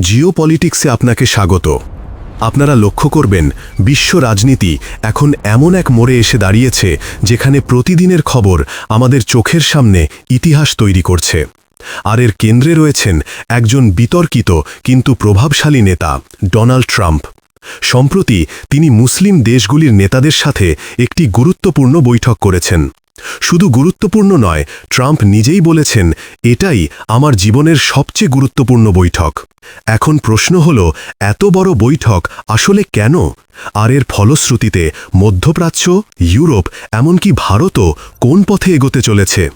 জিও পলিটিক্সে আপনাকে স্বাগত। আপনারা লক্ষ্য করবেন, বিশ্ব রাজনীতি এখন এমন এক মোড়ে এসে দাঁড়িয়েছে, যেখানে প্রতিদিনের খবর আমাদের চোখের সামনে ইতিহাস তৈরি করছে। আর এর কেন্দ্রে রয়েছেন একজন বিতর্কিত কিন্তু প্রভাবশালী নেতা, ডোনাল্ড ট্রাম্প। সম্প্রতি তিনি মুসলিম দেশগুলির নেতাদের সাথে একটি গুরুত্বপূর্ণ বৈঠক করেছেন। শুধু গুরুত্বপূর্ণ নয়, ট্রাম্প নিজেই বলেছেন, এটাই আমার জীবনের সবচেয়ে গুরুত্বপূর্ণ বৈঠক। এখন প্রশ্ন হল, এত বড় বৈঠক আসলে কেন? আর এর ফলশ্রুতিতে মধ্যপ্রাচ্য, ইউরোপ, এমনকি ভারতও কোন পথে এগোতে চলেছে?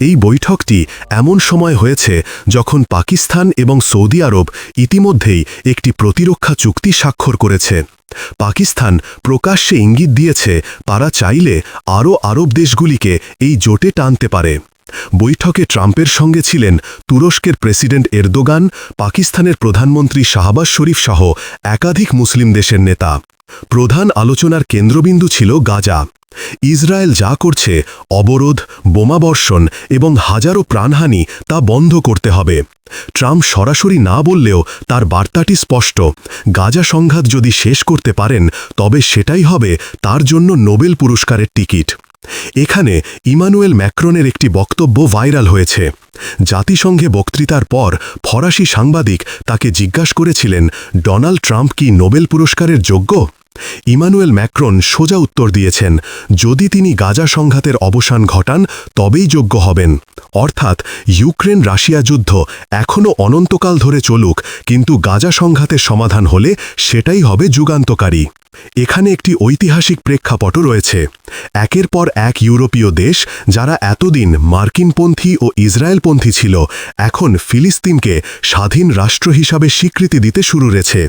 এই বৈঠকটি এমন সময় হয়েছে যখন পাকিস্তান এবং সৌদি আরব ইতিমধ্যেই একটি প্রতিরক্ষা চুক্তি স্বাক্ষর করেছে। পাকিস্তান প্রকাশ্যে ইঙ্গিত দিয়েছে, তারা চাইলে আরও আরব দেশগুলিকে এই জোটে টানতে পারে। বৈঠকে ট্রাম্পের সঙ্গে ছিলেন তুরস্কের প্রেসিডেন্ট এরদোগান, পাকিস্তানের প্রধানমন্ত্রী শাহবাজ শরীফ সহ একাধিক মুসলিম দেশের নেতা। প্রধান আলোচনার কেন্দ্রবিন্দু ছিল গাজা। ইসরায়েল যা করছে, অবরোধ, বোমাবর্ষণ এবং হাজারো প্রাণহানি তা বন্ধ করতে হবে। ট্রাম্প সরাসরি না বললেও তার বার্তাটি স্পষ্ট। গাজা সংঘাত যদি শেষ করতে পারেন, তবে সেটাই হবে তার জন্য নোবেল পুরস্কারের টিকিট। এখানে ইমানুয়েল ম্যাক্রনের একটি বক্তব্য ভাইরাল হয়েছে। জাতিসংঘে বক্তৃতার পর ফরাসি সাংবাদিক তাকে জিজ্ঞাসা করেছিলেন, ডোনাল্ড ট্রাম্প কি নোবেল পুরস্কারের যোগ্য? ইমানুয়েল ম্যাক্রন সোজা উত্তর দিয়েছেন, যদি তিনি গাজা সংঘাতের অবসান ঘটান, তবেই যোগ্য হবেন। অর্থাৎ ইউক্রেন রাশিয়া যুদ্ধ এখনও অনন্তকাল ধরে চলুক, কিন্তু গাজা সংঘাতের সমাধান হলে সেটাই হবে যুগান্তকারী। এখানে একটি ঐতিহাসিক প্রেক্ষাপটও রয়েছে। একের পর এক ইউরোপীয় দেশ যারা এতদিন মার্কিনপন্থী ও ইসরায়েলপন্থী ছিল, এখন ফিলিস্তিনকে স্বাধীন রাষ্ট্র হিসাবে স্বীকৃতি দিতে শুরু রেছে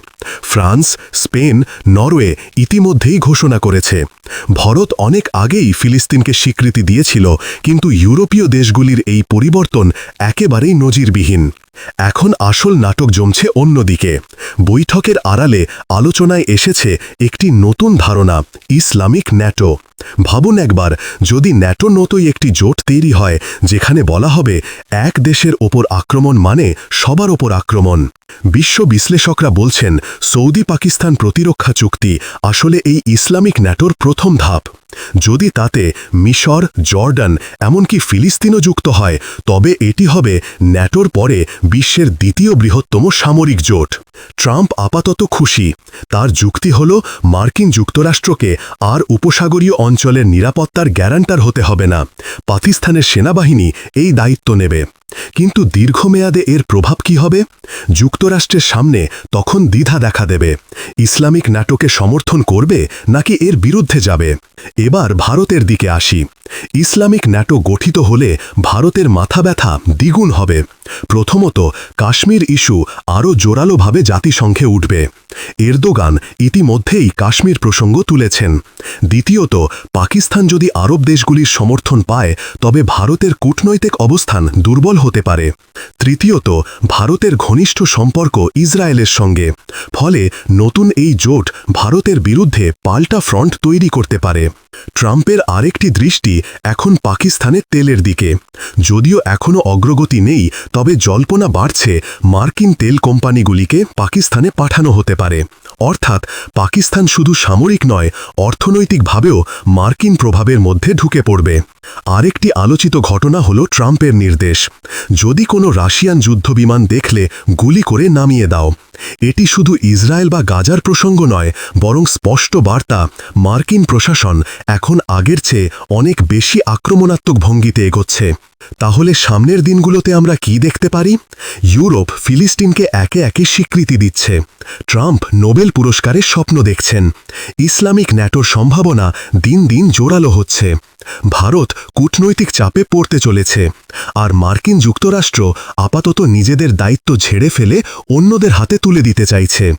ফ্রান্স, স্পেন, নরওয়ে ইতিমধ্যেই ঘোষণা করেছে। ভারত অনেক আগেই ফিলিস্তিনকে স্বীকৃতি দিয়েছিল, কিন্তু ইউরোপীয় দেশগুলির এই পরিবর্তন একেবারেই নজিরবিহীন। এখন আসল নাটক জমছে অন্যদিকে। বৈঠকের আড়ালে আলোচনায় এসেছে একটি নতুন ধারণা ইসলামিক ন্যাটো। ভাবুন একবার, যদি ন্যাটো নতই একটি জোট তৈরি হয়, যেখানে বলা হবে এক দেশের ওপর আক্রমণ মানে সবার ওপর আক্রমণ। বিশ্ব বিশ্লেষকরা বলছেন, সৌদি পাকিস্তান প্রতিরক্ষা চুক্তি আসলে এই ইসলামিক ন্যাটোর প্রথম ধাপ। যদি তাতে মিশর, জর্ডান, এমনকি ফিলিস্তিনও যুক্ত হয়, তবে এটি হবে ন্যাটোর পরে বিশ্বের দ্বিতীয় বৃহত্তম সামরিক জোট। ট্রাম্প আপাতত খুশি। তার যুক্তি হল, মার্কিন যুক্তরাষ্ট্রকে আর উপসাগরীয় অঞ্চলের নিরাপত্তার গ্যারান্টার হতে হবে না। পাকিস্তানের সেনাবাহিনী এই দায়িত্ব নেবে। কিন্তু দীর্ঘমেয়াদে এর প্রভাব কি হবে? যুক্তরাষ্ট্রের সামনে তখন দ্বিধা দেখা দেবে। ইসলামিক নাটকে সমর্থন করবে নাকি এর বিরুদ্ধে যাবে? এবার ভারতের দিকে আসি। ইসলামিক ন্যাটো গঠিত হলে ভারতের মাথা ব্যথা দ্বিগুণ হবে। প্রথমত, কাশ্মীর ইস্যু আরও জোরালোভাবে জাতিসংঘে উঠবে। এরদোগান ইতিমধ্যেই কাশ্মীর প্রসঙ্গ তুলেছেন। দ্বিতীয়ত, পাকিস্তান যদি আরব দেশগুলির সমর্থন পায়, তবে ভারতের কূটনৈতিক অবস্থান দুর্বল হতে পারে। তৃতীয়ত, ভারতের ঘনিষ্ঠ সম্পর্ক ইসরায়েলের সঙ্গে। ফলে নতুন এই জোট ভারতের বিরুদ্ধে পাল্টা ফ্রন্ট তৈরি করতে পারে। ট্রাম্পের আরেকটি দৃষ্টি এখন পাকিস্তানের তেলের দিকে। যদিও এখনও অগ্রগতি নেই, তবে জল্পনা বাড়ছে মার্কিন তেল কোম্পানিগুলিকে পাকিস্তানে পাঠানো হতে পারে। অর্থাৎ পাকিস্তান শুধু সামরিক নয়, অর্থনৈতিকভাবেও মার্কিন প্রভাবের মধ্যে ঢুকে পড়বে। আরেকটি আলোচিত ঘটনা হল ট্রাম্পের নির্দেশ। যদি কোনো রাশিয়ান যুদ্ধবিমান দেখলে গুলি করে নামিয়ে দাও। এটি শুধু ইসরায়েল বা গাজার প্রসঙ্গ নয়, বরং স্পষ্ট বার্তা, মার্কিন প্রশাসন এখন আগের চেয়ে অনেক বেশি আক্রমণাত্মক ভঙ্গিতে এগোচ্ছে। তাহলে সামনের দিনগুলোতে আমরা কি দেখতে পারি? ইউরোপ ফিলিস্তিনকে একে একে স্বীকৃতি দিচ্ছে। ট্রাম্প নোবেল পুরস্কারের স্বপ্ন দেখছেন। ইসলামিক ন্যাটোর সম্ভাবনা দিন দিন জোরালো হচ্ছে। ভারত কূটনৈতিক চাপে পড়তে চলেছে। আর মার্কিন যুক্তরাষ্ট্র আপাতত নিজেদের দায়িত্ব ঝেড়ে ফেলে অন্যদের হাতে তুলে দিতে চাইছে।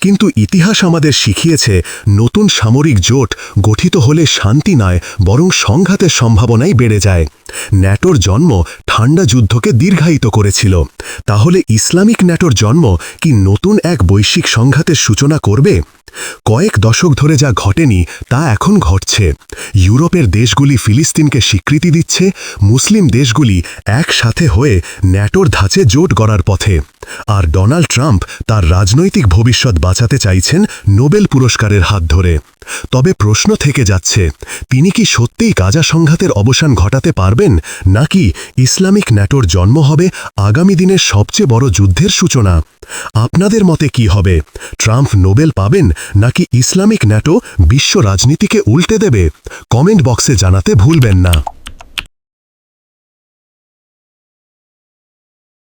কিন্তু ইতিহাস আমাদের শিখিয়েছে, নতুন সামরিক জোট গঠিত হলে শান্তি নয়, বরং সংঘাতের সম্ভাবনাই বেড়ে যায়। ন্যাটোর জন্ম ঠান্ডা যুদ্ধকে দীর্ঘায়িত করেছিল। তাহলে ইসলামিক ন্যাটোর জন্ম কি নতুন এক বৈশ্বিক সংঘাতের সূচনা করবে? কয়েক দশক ধরে যা ঘটেনি, তা এখন ঘটছে। ইউরোপের দেশগুলি ফিলিস্তিনকে স্বীকৃতি দিচ্ছে, মুসলিম দেশগুলি একসাথে হয়ে ন্যাটোর ধাঁচে জোট গড়ার পথে। আর ডোনাল্ড ট্রাম্প তার রাজনৈতিক ভবিষ্যৎ বাঁচাতে চাইছেন নোবেল পুরস্কারের হাত ধরে। তবে প্রশ্ন থেকে যাচ্ছে, তিনি কি সত্যিই গাজা সংঘাতের অবসান ঘটাতে পারবেন, নাকি ইসলামিক ন্যাটোর জন্ম হবে আগামী দিনের সবচেয়ে বড় যুদ্ধের সূচনা? আপনাদের মতে কি হবে? ট্রাম্প নোবেল পাবেন নাকি ইসলামিক ন্যাটো বিশ্ব রাজনীতিকে উল্টে দেবে? কমেন্ট বক্সে জানাতে ভুলবেন না।